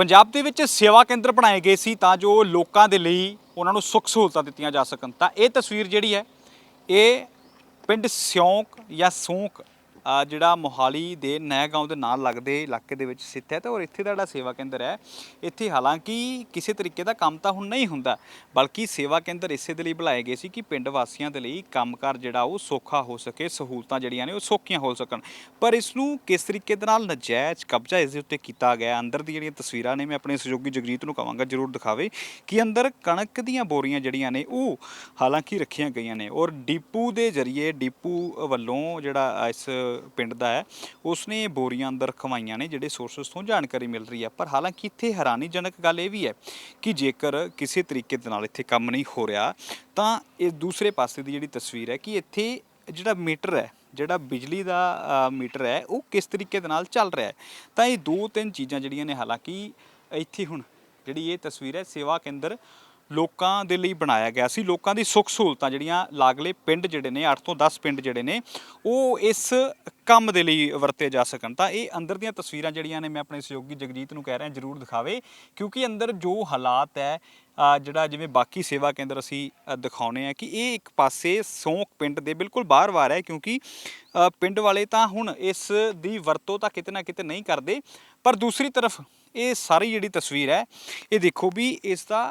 ਪੰਜਾਬ ਦੇ ਵਿੱਚ ਸੇਵਾ ਕੇਂਦਰ ਬਣਾਏ ਗਏ ਸੀ ਤਾਂ ਜੋ ਲੋਕਾਂ ਦੇ ਲਈ ਉਹਨਾਂ ਨੂੰ ਸੁੱਖ ਸਹੂਲਤਾਂ ਦਿੱਤੀਆਂ ਜਾ ਸਕਣ। ਤਾਂ ਇਹ ਤਸਵੀਰ ਜਿਹੜੀ ਹੈ, ਇਹ ਪਿੰਡ ਸਿਉਂਕ ਜਾਂ ਸੂੰਕ ਅ, ਜਿਹੜਾ ਮੋਹਾਲੀ ਦੇ ਨਹਿਗਾঁव ਦੇ ਨਾਲ ਲੱਗਦੇ ਇਲਾਕੇ ਦੇ ਵਿੱਚ ਸਥਿਤ ਹੈ ਤੇ ਔਰ ਇੱਥੇ ਦਾ ਜਿਹੜਾ ਸੇਵਾ ਕੇਂਦਰ ਹੈ ਇੱਥੇ ਹਾਲਾਂਕਿ ਕਿਸੇ ਤਰੀਕੇ ਦਾ ਕੰਮ ਤਾਂ ਹੁਣ ਨਹੀਂ ਹੁੰਦਾ ਬਲਕਿ ਸੇਵਾ ਕੇਂਦਰ ਇਸੇ ਦੇ ਲਈ ਬੁਲਾਏ ਗਏ ਸੀ ਕਿ ਪਿੰਡ ਵਾਸੀਆਂ ਦੇ ਲਈ ਕੰਮਕਾਰ ਜਿਹੜਾ ਉਹ ਸੌਖਾ ਹੋ ਸਕੇ ਸਹੂਲਤਾਂ ਜਿਹੜੀਆਂ ਨੇ ਉਹ ਸੌਖੀਆਂ ਹੋ ਸਕਣ। ਪਰ ਇਸ ਨੂੰ ਕਿਸ ਤਰੀਕੇ ਦੇ ਨਾਲ ਨਜਾਇਜ਼ ਕਬਜ਼ਾ ਇਸ ਦੇ ਉੱਤੇ ਕੀਤਾ ਗਿਆ ਅੰਦਰ ਦੀ ਜਿਹੜੀਆਂ ਤਸਵੀਰਾਂ ਨੇ ਮੈਂ ਆਪਣੇ ਸਹਿਯੋਗੀ ਜਗਜੀਤ ਨੂੰ ਕਹਾਂਗਾ ਜਰੂਰ ਦਿਖਾਵੇ ਕਿ ਅੰਦਰ ਕਣਕ ਦੀਆਂ ਬੋਰੀਆਂ ਜਿਹੜੀਆਂ ਨੇ ਉਹ ਹਾਲਾਂਕਿ ਰੱਖੀਆਂ ਗਈਆਂ ਨੇ ਔਰ ਡੀਪੂ ਦੇ ਜ਼ਰੀਏ ਡੀਪੂ ਵੱਲੋਂ ਜਿਹੜਾ ਇਸ ਪਿੰਡ ਦਾ ਹੈ, ਉਸਨੇ ਇਹ ਬੋਰੀਆਂ ਅੰਦਰ ਰਖਵਾਈਆਂ ਨੇ, ਜਿਹੜੇ ਸੋਰਸਸ ਤੋਂ ਜਾਣਕਾਰੀ ਮਿਲ ਰਹੀ ਹੈ। ਪਰ ਹਾਲਾਂਕਿ ਇੱਥੇ ਹੈਰਾਨੀਜਨਕ ਗੱਲ ਇਹ ਵੀ ਹੈ ਕਿ ਜੇਕਰ ਕਿਸੇ ਤਰੀਕੇ ਦੇ ਨਾਲ ਇੱਥੇ ਕੰਮ ਨਹੀਂ ਹੋ ਰਿਹਾ, ਤਾਂ ਇਹ ਦੂਸਰੇ ਪਾਸੇ ਦੀ ਜਿਹੜੀ ਤਸਵੀਰ ਹੈ ਕਿ ਇੱਥੇ ਜਿਹੜਾ ਮੀਟਰ ਹੈ, ਜਿਹੜਾ ਬਿਜਲੀ ਦਾ ਮੀਟਰ ਹੈ, ਉਹ ਕਿਸ ਤਰੀਕੇ ਦੇ ਨਾਲ ਚੱਲ ਰਿਹਾ ਹੈ। ਤਾਂ ਇਹ ਦੋ ਤਿੰਨ ਚੀਜ਼ਾਂ ਜਿਹੜੀਆਂ ਨੇ ਹਾਲਾਂਕਿ ਇੱਥੇ ਹੁਣ ਜਿਹੜੀ ਇਹ ਤਸਵੀਰ ਹੈ, ਸੇਵਾ ਕੇਂਦਰ ਲੋਕਾਂ ਦੇ ਲਈ ਬਣਾਇਆ ਗਿਆ ਸੀ। ਲੋਕਾਂ ਦੀ ਸੁੱਖ ਸਹੂਲਤਾਂ ਜਿਹੜੀਆਂ ਲਾਗਲੇ ਪਿੰਡ ਜਿਹੜੇ ਨੇ 8 ਤੋਂ 10 ਪਿੰਡ ਜਿਹੜੇ ਨੇ ਉਹ ਇਸ ਕੰਮ ਦੇ ਲਈ ਵਰਤੇ ਜਾ ਸਕਣ। ਤਾਂ ਇਹ ਅੰਦਰ ਦੀਆਂ ਤਸਵੀਰਾਂ ਜਿਹੜੀਆਂ ਨੇ ਮੈਂ ਆਪਣੇ ਸਹਿਯੋਗੀ ਜਗਜੀਤ ਨੂੰ ਕਹਿ ਰਿਹਾ ਜਰੂਰ ਦਿਖਾਵੇ। ਕਿਉਂਕਿ ਅੰਦਰ ਜੋ ਹਾਲਾਤ ਹੈ ਜਿਹੜਾ ਜਿਵੇਂ ਬਾਕੀ ਸੇਵਾ ਕੇਂਦਰ ਅਸੀਂ ਅ, ਦਿਖਾਉਨੇ ਆ ਕਿ ਇਹ ਇੱਕ ਪਾਸੇ ਸੌਂਕ ਪਿੰਡ ਦੇ ਬਿਲਕੁਲ ਬਾਹਰ-ਬਾਹਰ ਹੈ। ਕਿਉਂਕਿ ਪਿੰਡ ਵਾਲੇ ਤਾਂ ਹੁਣ ਇਸ ਦੀ ਵਰਤੋਂ ਤਾਂ ਕਿਤੇ ਨਾ ਕਿਤੇ ਨਹੀਂ ਕਰਦੇ ਪਰ ਦੂਸਰੀ ਤਰਫ ਇਹ ਸਾਰੀ ਜਿਹੜੀ ਤਸਵੀਰ ਹੈ ਇਹ ਦੇਖੋ ਵੀ ਇਸ ਦਾ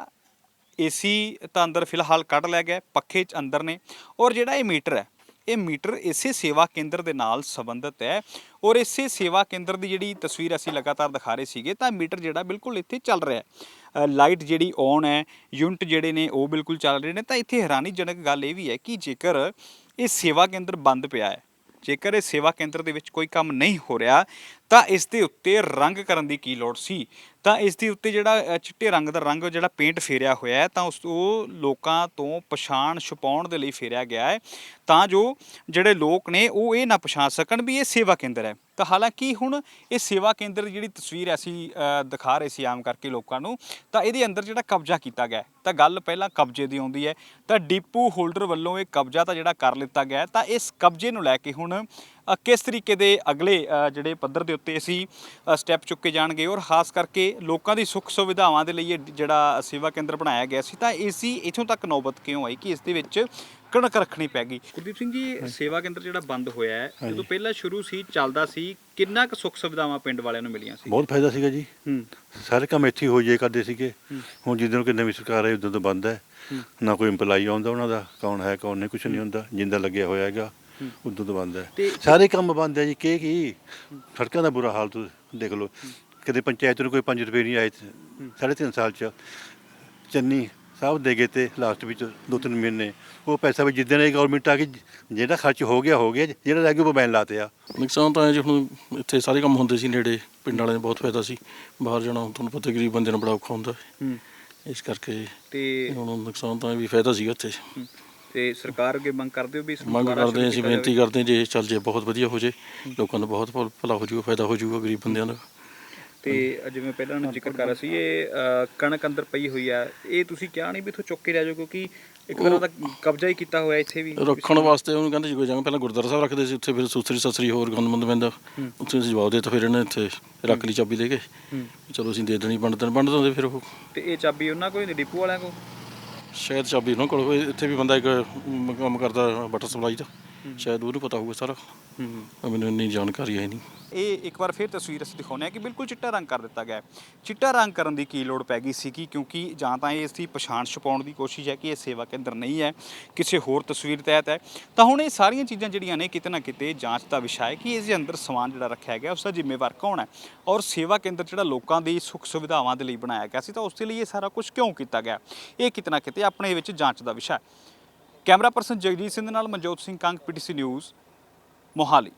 ਏਸੀ ਤਾਂ ਅੰਦਰ ਫਿਲਹਾਲ ਕੱਢ ਲਿਆ ਗਿਆ ਪੱਖੇ ਚ ਅੰਦਰ ਨੇ। ਔਰ ਜਿਹੜਾ ਇਹ ਮੀਟਰ ਹੈ, ਇਹ ਮੀਟਰ ਇਸੇ ਸੇਵਾ ਕੇਂਦਰ ਦੇ ਨਾਲ ਸੰਬੰਧਿਤ ਹੈ। ਔਰ ਇਸੇ ਸੇਵਾ ਕੇਂਦਰ ਦੀ ਜਿਹੜੀ ਤਸਵੀਰ ਅਸੀਂ ਲਗਾਤਾਰ ਦਿਖਾ ਰਹੇ ਸੀਗੇ, ਤਾਂ ਮੀਟਰ ਜਿਹੜਾ ਬਿਲਕੁਲ ਇੱਥੇ ਚੱਲ ਰਿਹਾ ਹੈ। ਲਾਈਟ ਜਿਹੜੀ ਔਨ ਹੈ, ਯੂਨਿਟ ਜਿਹੜੇ ਨੇ ਉਹ ਬਿਲਕੁਲ ਚੱਲ ਰਹੇ ਨੇ। ਤਾਂ ਇੱਥੇ ਹੈਰਾਨੀਜਨਕ ਗੱਲ ਇਹ ਵੀ ਹੈ ਕਿ ਜੇਕਰ ਇਹ ਸੇਵਾ ਕੇਂਦਰ ਬੰਦ ਪਿਆ ਹੈ, ਜੇਕਰ ਇਹ ਸੇਵਾ ਕੇਂਦਰ ਦੇ ਵਿੱਚ ਕੋਈ ਕੰਮ ਨਹੀਂ ਹੋ ਰਿਹਾ ਤਾਂ ਇਸ ਦੇ ਉੱਤੇ ਰੰਗ ਕਰਨ ਦੀ ਕੀ ਲੋੜ ਸੀ? ਤਾਂ ਇਸ ਦੇ ਉੱਤੇ ਜਿਹੜਾ ਅ, ਚਿੱਟੇ ਰੰਗ ਦਾ ਰੰਗ ਜਿਹੜਾ ਪੇਂਟ ਫੇਰਿਆ ਹੋਇਆ ਹੈ ਤਾਂ ਉਸ ਉਹ ਲੋਕਾਂ ਤੋਂ ਪਛਾਣ ਛੁਪਾਉਣ ਦੇ ਲਈ ਫੇਰਿਆ ਗਿਆ ਹੈ। ਤਾਂ ਜੋ ਜਿਹੜੇ ਲੋਕ ਨੇ ਉਹ ਇਹ ਨਾ ਪਛਾਣ ਸਕਣ ਵੀ ਇਹ ਸੇਵਾ ਕੇਂਦਰ ਹੈ। ਤਾਂ ਹਾਲਾਂਕਿ ਹੁਣ ਇਹ ਸੇਵਾ ਕੇਂਦਰ ਦੀ ਜਿਹੜੀ ਤਸਵੀਰ ਅਸੀਂ ਅ, ਦਿਖਾ ਰਹੇ ਸੀ ਆਮ ਕਰਕੇ ਲੋਕਾਂ ਨੂੰ ਤਾਂ ਇਹਦੇ ਅੰਦਰ ਜਿਹੜਾ ਕਬਜ਼ਾ ਕੀਤਾ ਗਿਆ ਹੈ, ਤਾਂ ਗੱਲ ਪਹਿਲਾਂ ਕਬਜ਼ੇ ਦੀ ਆਉਂਦੀ ਹੈ। ਤਾਂ ਡੀਪੂ ਹੋਲਡਰ ਵੱਲੋਂ ਇਹ ਕਬਜ਼ਾ ਤਾਂ ਜਿਹੜਾ ਕਰ ਲਿੱਤਾ ਗਿਆ ਹੈ, ਤਾਂ ਇਸ ਕਬਜ਼ੇ ਨੂੰ ਲੈ ਕੇ ਹੁਣ ਕਿਸ ਤਰੀਕੇ ਦੇ ਅਗਲੇ ਜਿਹੜੇ ਪੱਧਰ ਦੇ ਉੱਤੇ ਅਸੀਂ ਸਟੈਪ ਚੁੱਕੇ ਜਾਣਗੇ? ਔਰ ਖਾਸ ਕਰਕੇ ਲੋਕਾਂ ਦੀ ਸੁੱਖ ਸੁਵਿਧਾਵਾਂ ਦੇ ਲਈ ਇਹ ਜਿਹੜਾ ਸੇਵਾ ਕੇਂਦਰ ਬਣਾਇਆ ਗਿਆ ਸੀ ਤਾਂ ਇਸ ਦੀ ਇਥੋਂ ਤੱਕ ਨੌਬਤ ਕਿਉਂ ਆਈ ਕਿ ਇਸ ਦੇ ਵਿੱਚ ਕਣਕ ਰੱਖਣੀ ਪੈ ਗਈ? ਕੁਲਦੀਪ ਸਿੰਘ ਜੀ ਸੇਵਾ ਕੇਂਦਰ ਜਿਹੜਾ ਬੰਦ ਹੋਇਆ ਹੈ ਜਦੋਂ ਪਹਿਲਾਂ ਸ਼ੁਰੂ ਸੀ ਚੱਲਦਾ ਸੀ ਕਿੰਨਾ ਕੁ ਸੁੱਖ ਸੁਵਿਧਾਵਾਂ ਪਿੰਡ ਵਾਲਿਆਂ ਨੂੰ ਮਿਲੀਆਂ ਸੀ? ਬਹੁਤ ਫਾਇਦਾ ਸੀਗਾ ਜੀ। ਹੂੰ। ਸਾਰੇ ਕੰਮ ਇੱਥੇ ਹੀ ਜਾਏ ਕਰਦੇ ਸੀਗੇ। ਹੁਣ ਜਿੱਦਣ ਕਿ ਨਵੀਂ ਸਰਕਾਰ ਆਈ ਉਦੋਂ ਤੋਂ ਬੰਦ ਹੈ। ਨਾ ਕੋਈ EMPLOYE ਆਉਂਦਾ ਉਹਨਾਂ ਦਾ ਕੌਣ ਹੈ ਕੌਣ ਨਹੀਂ ਕੁਝ ਨਹੀਂ ਹੁੰਦਾ। ਜਿੰਦਾ ਲੱਗਿਆ ਹੋਇਆ ਹੈਗਾ। ਉਦੋਂ ਤੋਂ ਬੰਦ ਹੈ। ਸਾਰੇ ਕੰਮ ਬੰਦ ਹੈ ਜੀ ਕੀ ਕੀ? ਸੜਕਾਂ ਦਾ ਬੁਰਾ ਹਾਲ ਤੁਸੀਂ ਦੇਖ ਲਓ। ਕਦੇ ਪੰਚਾਇਤ ਨੂੰ ਕੋਈ 5 ਰੁਪਏ ਨਹੀਂ ਆਏ ਸਾਢੇ ਤਿੰਨ ਸਾਲ ਚ ਚੰਨੀ ਸਾਹਿਬ ਦੇ ਗਏ ਤੇ ਲਾਸਟ ਵਿੱਚ ਦੋ ਤਿੰਨ ਮਹੀਨੇ। ਉਹ ਪੈਸਾ ਵੀ ਜਿੱਦਣ ਇਹ ਗਵਰਨਮੈਂਟ ਆ ਗਈ ਜਿਹੜਾ ਖਰਚ ਹੋ ਗਿਆ ਹੋ ਗਿਆ ਜਿਹੜਾ ਰਹਿ ਗਿਆ ਉਹ ਬੈਨ ਲਾਤੇ ਆ। ਨੁਕਸਾਨ ਤਾਂ ਹੈ ਜੀ ਹੁਣ ਇੱਥੇ ਸਾਰੇ ਕੰਮ ਹੁੰਦੇ ਸੀ ਨੇੜੇ ਪਿੰਡ ਵਾਲਿਆਂ ਨੂੰ ਬਹੁਤ ਫਾਇਦਾ ਸੀ। ਬਾਹਰ ਜਾਣਾ ਹੁਣ ਤੁਹਾਨੂੰ ਪਤਾ ਗਰੀਬ ਬੰਦੇ ਨੂੰ ਬੜਾ ਔਖਾ ਹੁੰਦਾ। ਇਸ ਕਰਕੇ ਤੇ ਹੁਣ ਨੁਕਸਾਨ ਤਾਂ ਵੀ ਫਾਇਦਾ ਸੀਗਾ ਇੱਥੇ। ਤੇ ਸਰਕਾਰ ਅੱਗੇ ਮੰਗ ਕਰਦੇ ਹੋ ਵੀ ਇਸ ਨੂੰ ਮੰਗ ਦੁਬਾਰਾ ਕਰਦੇ ਹਾਂ ਸ਼ੁਰੂ ਅਸੀਂ ਕੀਤਾ ਬੇਨਤੀ ਜਾਵੇ? ਕਰਦੇ ਹਾਂ ਜੇ ਇਹ ਚੱਲ ਜੇ ਬਹੁਤ ਵਧੀਆ ਹੋ ਜੇ ਲੋਕਾਂ ਦਾ ਬਹੁਤ ਭਲ- ਭਲਾ ਹੋ ਜਾਊਗਾ ਫਾਇਦਾ ਹੋ ਜਾਊਗਾ ਗਰੀਬ ਬੰਦਿਆਂ ਦਾ। ਤੇ ਜਿਵੇਂ ਪਹਿਲਾਂ ਨੂੰ ਜ਼ਿਕਰ ਕਰ ਰਿਹਾ ਸੀ ਇਹ ਅ, ਕਣਕ ਅੰਦਰ ਪਈ ਹੋਈ ਆ ਇਹ ਤੁਸੀਂ ਕਿਹਾ ਨਹੀਂ ਵੀ ਇਥੋਂ ਚੁੱਕ ਕੇ ਲੈ ਜਾਓ ਕਿਉਂਕਿ ਇੱਕ ਤਰ੍ਹਾਂ ਦਾ ਕਬਜ਼ਾ ਹੀ ਕੀਤਾ ਹੋਇਆ ਇੱਥੇ ਵੀ। ਰੱਖਣ ਵਾਸਤੇ ਉਹਨੂੰ ਕਹਿੰਦੇ ਜੀ ਜਗ੍ਹਾ ਪਹਿਲਾਂ ਗੁਰਦੁਆਰਾ ਸਾਹਿਬ ਰੱਖਦੇ ਸੀ ਉੱਥੇ ਫਿਰ ਸੁਸਰੀ ਸਸਰੀ ਹੋਰ ਗੰਦਮੰਦ ਪੈਂਦਾ ਉੱਥੇ ਅਸੀਂ ਜਵਾਬ ਦੇ ਤਾਂ ਫਿਰ ਇਹਨੇ ਇੱਥੇ ਰੱਖ ਲਈ ਚਾਬੀ ਦੇ ਕੇ। ਹੂੰ। ਚਲੋ ਅਸੀਂ ਦੇ ਦੇਣੀ ਵੰਡ ਦੇਣ ਵੰਡ ਦਿੰਦੇ ਫਿਰ ਉਹ। ਤੇ ਇਹ ਚਾਬੀ ਉਹਨਾਂ ਕੋਲ ਹੀ ਡਿਪੂ ਵਾਲਿਆਂ ਕੋਲ? ਸ਼ਾਇਦ ਚਾਬੀ ਉਹਨਾਂ ਕੋਲ ਹੋਵੇ ਇੱਥੇ ਵੀ ਬੰਦਾ ਇੱਕ ਮ- ਕੰਮ ਕਰਦਾ, ਵਾਟਰ ਸਪਲਾਈ ਦਾ। ਸ਼ਾਇਦ ਉਹਨੂੰ ਪਤਾ ਹੋਊਗਾ ਸਾਰਾ। ਮੈਨੂੰ ਇੰਨੀ ਜਾਣਕਾਰੀ ਹੈ ਨਹੀਂ। ਇਹ ਇੱਕ ਵਾਰ ਫਿਰ ਤਸਵੀਰ ਅਸੀਂ ਦਿਖਾਉਂਦੇ ਹਾਂ ਕਿ ਬਿਲਕੁਲ ਚਿੱਟਾ ਰੰਗ ਕਰ ਦਿੱਤਾ ਗਿਆ ਹੈ। ਚਿੱਟਾ ਰੰਗ ਕਰਨ ਦੀ ਕੀ ਲੋੜ ਪੈ ਗਈ ਸੀ ਕਿ ਕਿਉਂਕਿ ਜਾਂ ਤਾਂ ਇਹ ਇਸ ਦੀ ਪਛਾਣ ਛੁਪਾਉਣ ਦੀ ਕੋਸ਼ਿਸ਼ ਹੈ ਕਿ ਇਹ ਸੇਵਾ ਕੇਂਦਰ ਨਹੀਂ ਹੈ, ਕਿਸੇ ਹੋਰ ਤਸਵੀਰ ਤਹਿਤ ਹੈ। ਤਾਂ ਹੁਣ ਇਹ ਸਾਰੀਆਂ ਚੀਜ਼ਾਂ ਜਿਹੜੀਆਂ ਨੇ ਕਿਤੇ ਨਾ ਕਿਤੇ ਜਾਂਚ ਦਾ ਵਿਸ਼ਾ ਹੈ ਕਿ ਇਸ ਦੇ ਅੰਦਰ ਸਮਾਨ ਜਿਹੜਾ ਰੱਖਿਆ ਗਿਆ, ਉਸ ਦਾ ਜ਼ਿੰਮੇਵਾਰ ਕੌਣ ਹੈ ਔਰ ਸੇਵਾ ਕੇਂਦਰ ਜਿਹੜਾ ਲੋਕਾਂ ਦੀ ਸੁੱਖ ਸੁਵਿਧਾਵਾਂ ਦੇ ਲਈ ਬਣਾਇਆ ਗਿਆ ਸੀ ਤਾਂ ਉਸ ਦੇ ਲਈ ਇਹ ਸਾਰਾ ਕੁਝ ਕਿਉਂ ਕੀਤਾ ਗਿਆ? ਇਹ ਕਿਤੇ ਨਾ ਕਿਤੇ ਆਪਣੇ ਵਿੱਚ ਜਾਂਚ ਦਾ ਵਿਸ਼ਾ ਹੈ। ਕੈਮਰਾ ਪਰਸਨ ਜਗਜੀਤ ਸਿੰਘ ਦੇ ਨਾਲ ਮਨਜੋਤ ਸਿੰਘ ਕੰਗ ਪੀਟੀਸੀ ਨਿਊਜ਼ ਮੋਹਾਲੀ।